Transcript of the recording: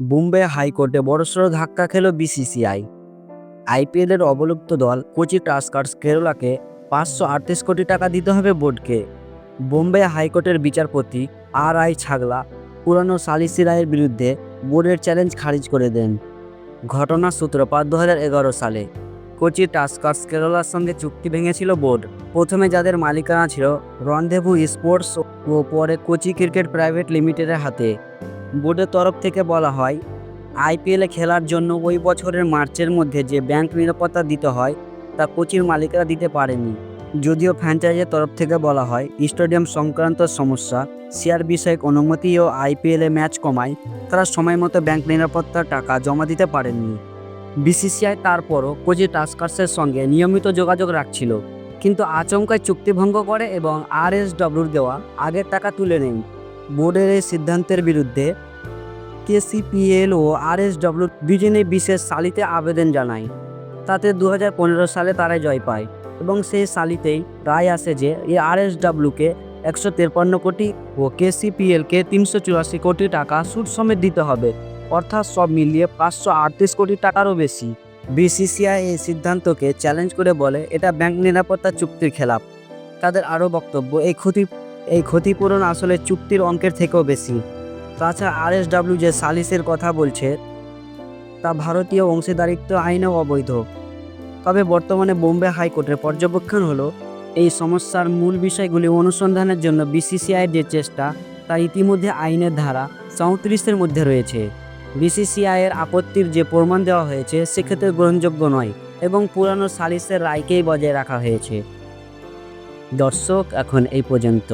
বোম্বে হাইকোর্টে বড়সড় ধাক্কা খেল বিসিসিআই। আইপিএলের অবলুপ্ত দল কোচি টাস্কার্স কেরলাকে পাঁচশো আটত্রিশ কোটি টাকা দিতে হবে বোর্ডকে। বোম্বে হাইকোর্টের বিচারপতি আর আই ছাগলা পুরানো সালিসি রায়ের বিরুদ্ধে বোর্ডের চ্যালেঞ্জ খারিজ করে দেন। ঘটনার সূত্রপাত দু হাজার এগারো সালে। কোচি টাস্কার্স কেরালার সঙ্গে চুক্তি ভেঙেছিল বোর্ড। প্রথমে যাদের মালিকানা ছিল রনধেভু স্পোর্টস ও পরে কোচি ক্রিকেট প্রাইভেট লিমিটেডের হাতে। বোর্ডের তরফ থেকে বলা হয়, আইপিএলে খেলার জন্য ওই বছরের মার্চের মধ্যে যে ব্যাংক নিরাপত্তা দিতে হয়, তা কোচির মালিকরা দিতে পারেনি। যদিও ফ্র্যাঞ্চাইজের তরফ থেকে বলা হয়, স্টেডিয়াম সংক্রান্ত সমস্যা শেয়ার বিষয়ক অনুমতি ও আইপিএলে ম্যাচ কমায়, তারা সময় মতো ব্যাংক নিরাপত্তার টাকা জমা দিতে পারেননি। বিসিসিআই তারপরও কোচি টাস্কার্সের সঙ্গে নিয়মিত যোগাযোগ রাখছিল, কিন্তু আচমকায় চুক্তিভঙ্গ করে এবং আরএসডব্লিউর দেওয়া আগের টাকা তুলে নেয় বোর্ডের এই সিদ্ধান্তের বিরুদ্ধে কেসিপিএল ও আর এস আরএসডব্লিউ দুজনেই বিশেষ সালিতে আবেদন জানায়। তাতে দু হাজার পনেরো সালে তারাই জয় পায় এবং সেই সালিতেই রায় আসে যে এই আরএসডব্লিউকে একশো তেপ্পান্ন কোটি ও কেসিপিএলকে তিনশো চুরাশি কোটি টাকা সুদ সমেত দিতে হবে, অর্থাৎ সব মিলিয়ে পাঁচশো আটত্রিশ কোটি টাকারও বেশি। বিসিসিআই এই সিদ্ধান্তকে চ্যালেঞ্জ করে বলে, এটা ব্যাংক নিরাপত্তা চুক্তির খেলাপ। তাদের আরও বক্তব্য, এই ক্ষতি, এই ক্ষতিপূরণ আসলে চুক্তির অঙ্কের থেকেও বেশি। তাছাড়া আরএসডব্লিউ যে সালিসের কথা বলছে, তা ভারতীয় অংশীদারিত্ব আইনেও অবৈধ। তবে বর্তমানে বোম্বে হাইকোর্টের পর্যবেক্ষণ হলো, এই সমস্যার মূল বিষয়গুলি অনুসন্ধানের জন্য বিসিসিআইয়ের যে চেষ্টা, তা ইতিমধ্যে আইনের ধারা চৌত্রিশের মধ্যে রয়েছে। বিসিসিআইয়ের আপত্তির যে প্রমাণ দেওয়া হয়েছে, সেক্ষেত্রে গ্রহণযোগ্য নয় এবং পুরানো সালিসের রায়কেই বজায় রাখা হয়েছে। দর্শক, এখন এই পর্যন্ত।